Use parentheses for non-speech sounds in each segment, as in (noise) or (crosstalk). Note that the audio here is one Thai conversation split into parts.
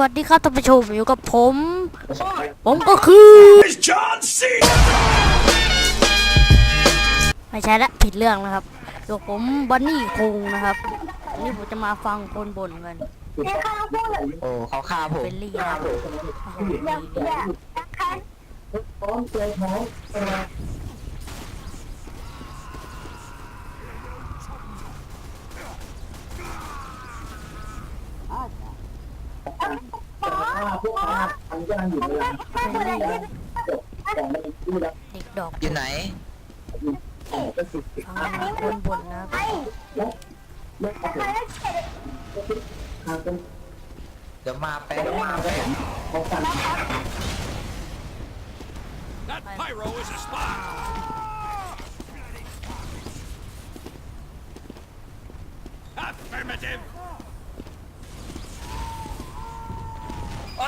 วัสดีครับท่านผู้ชมอยู่กับผม ผมก็คือ It's John Cena! ไม่ใช่ละผิดเรื่องนะครับอยู่กับผมบันนี่คุงนะครับวันนี้ผมจะมาฟังคนบ่นกันโอ้เขาฆ่าผมเป็นลี่นะ ครับโอ้โหเป็นลี่เด็กดอกอยู่ไหนฟังคนบ่นนะครับเดี๋ยวมาแป๊บมาแป๊บ That pyro is a spy!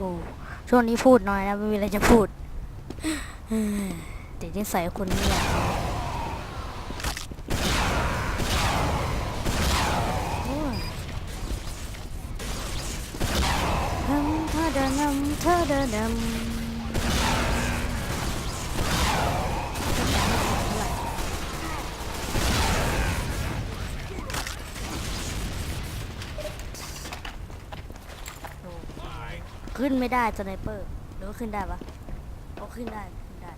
กู ช่วงนี้พูดน้อยนะไม่มีอะไรจะพูดเฮ้ยติดนิสัยคนนี้อะโอ้ยทำท่าเดินนำท่าเดินนำ ขึ้นไม่ได้สไนเปอร์หรือว่าขึ้นได้ปะเอาขึ้นได้ขึ้นได้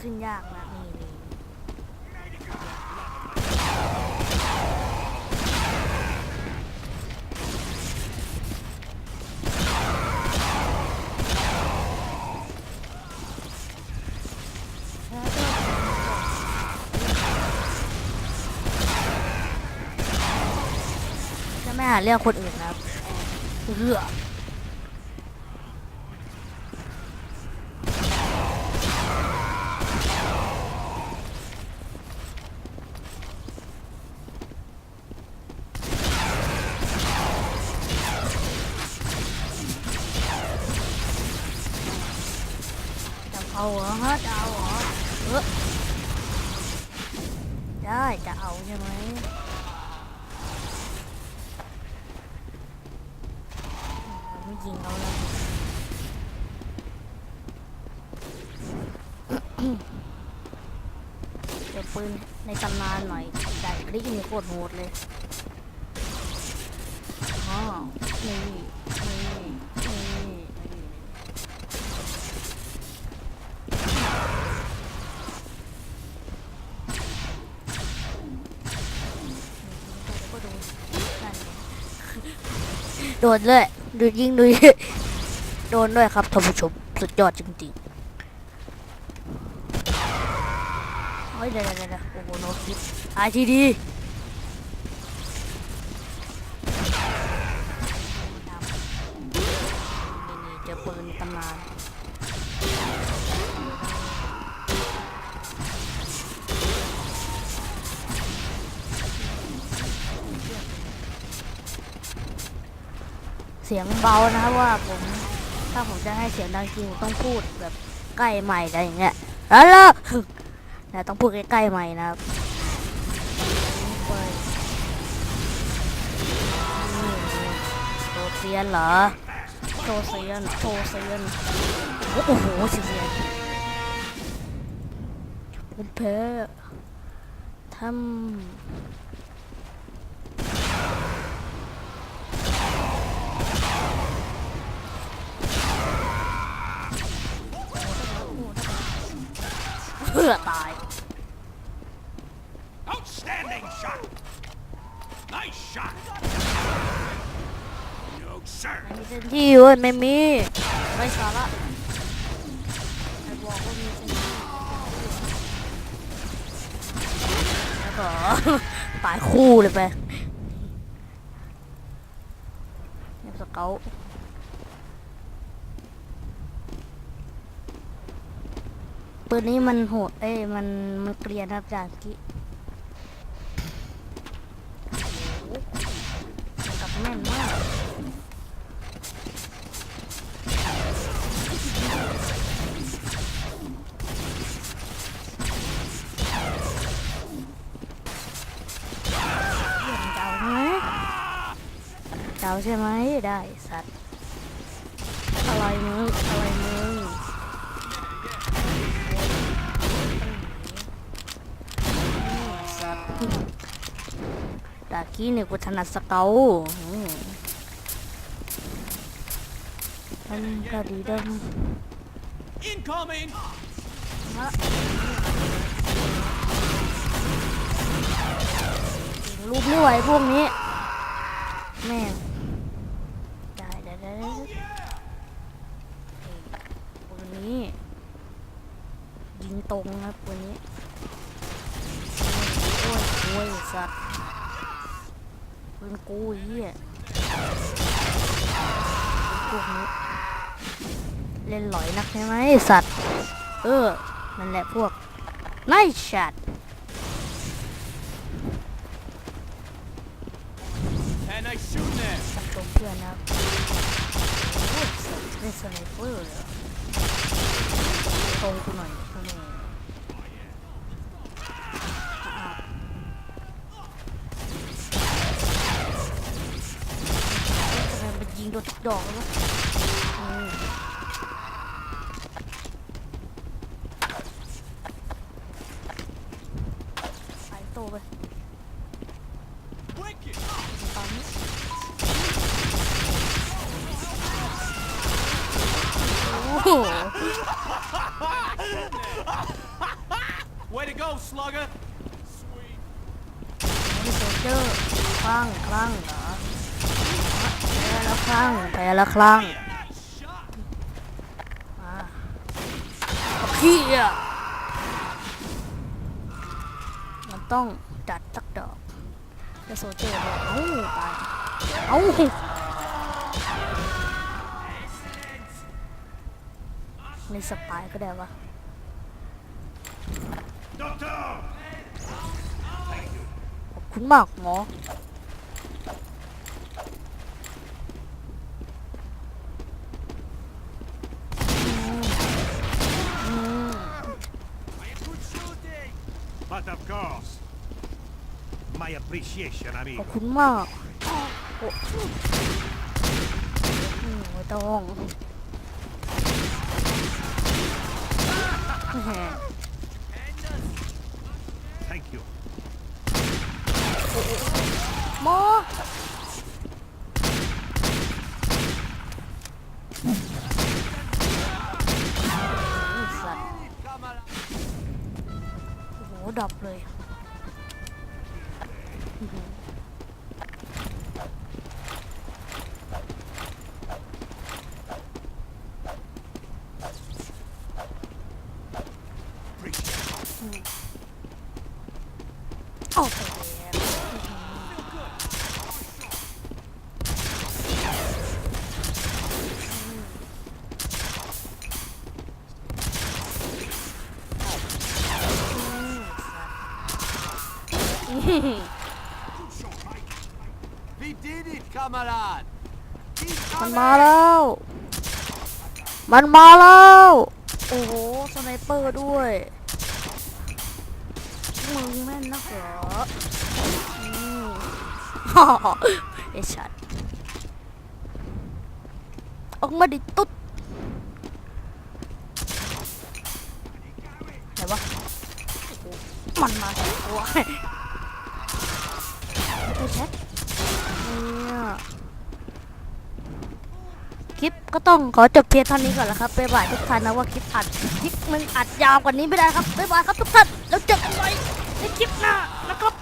ขึ้นยากนะนี่นี่จะไม่หาเรื่องคนอื่นนะครับเหือ เอาเหรอฮะจะเอาเหรอเออได้จะเอาใช่ไหมไม่ยิงเขาแล้วเก็บปืนในตำนานหน่อยได้คลิกนี่โคตรโหดเลยอ๋อนี่นี่นี่ โดนเลยดูยิงดูโดนด้วยครับท่านผู้ชมสุดยอดจริงๆเฮ้ยเดี๋ยวเดี๋ยวเดี๋ยวโอ้โหโนคิดไอทีดี เสียงเบานะครับว่าผมถ้าผมจะให้เสียงดังจริงผมต้องพูดแบบใกล้ใหม่อะไรอย่างเงี้ยแล้วล่ะนะต้องพูดใกล้ๆใหม่นะครับโซเซียนเหรอโซเซียนโซเซียนโอ้โหโซเซียนผมแพ้ทำ อตาย Outstanding shot! Nice shot! No, sir! มีเซนที่เว้ยไม่มีไม่สาระไอ้บอกว่ามีเซนที่แล้วก็ ตายคู่เลยไปเนี่ยสเกล ปืนนี้มันโหด เอ้ย มันมันเกลียนครับจากกี้กับแม่นมากเยี่ยมเจ้าไหมเจ้าใช่ไหมได้สัตว์อะไรมึงอะไรมึงสัตว์ ดากี้เนี่ยกูถนัดสเกลอืมมันก็ดีดม Incoming! รูปไม่ไหวพวกนี้ แม่งได้ได้ได้ได้ปืนนี้ ยิงตรงนะปืนนี้ โอ้ยโอ้ยสัตว์ปืนกูไอ้เหี้ยพวกนี้เล่นหลอยนักใช่ไหมไอ้สัตว์ เออ นั่นแหละพวกไนชัด And I shoot them! ตรงเพื่อนนะครับโอ้ยเล่นสไนเปอร์เลยเหรอตรงกูหน่อยทำไมอ้าวทำไมมันยิงโดนทุกดอกเลยวะอืมสายโตไป Wicked! ตอนนี้โอ้โห Way to go, slugger! Sweet. นี่โซเจอร์คลั่งคลั่งเหรอแพ้แล้วคลั่งแพ้แล้วคลั่งมาพี่อะมันต้องจัดสักดอกแล้วโซเจอร์บอกเอ้าตายเอ้าในสปายก็ได้วะขอบคุณมากหมอ But of course, my appreciation, ขอ amigo. บคุณมากโอ้อืมไม่ต้องแหม (laughs) Thank you. หม ดรอปเลยอื้อหือ ออกไปแล้วอื ม We did it, camarade! มันมาแล้ว มันมาแล้ว โอ้โห สไนเปอร์ด้วย มึงแม่นนักเหรออืมฮ่าไอ้ชัดออกมาดิตุ๊ดไหนวะโอ้โหมันมาสิโอ้ยไอ้ แชทเนี่ยคลิปก็ต้องขอจบเพียงเท่านี้ก่อนแล้วครับบ๊ายบายทุกท่านนะว่าคลิปอัดคลิปมันอัดยาวกว่านี้ไม่ได้ครับบ๊ายบายครับทุกท่านแล้วเจอกันใหม่ในคลิปหน้านะครับ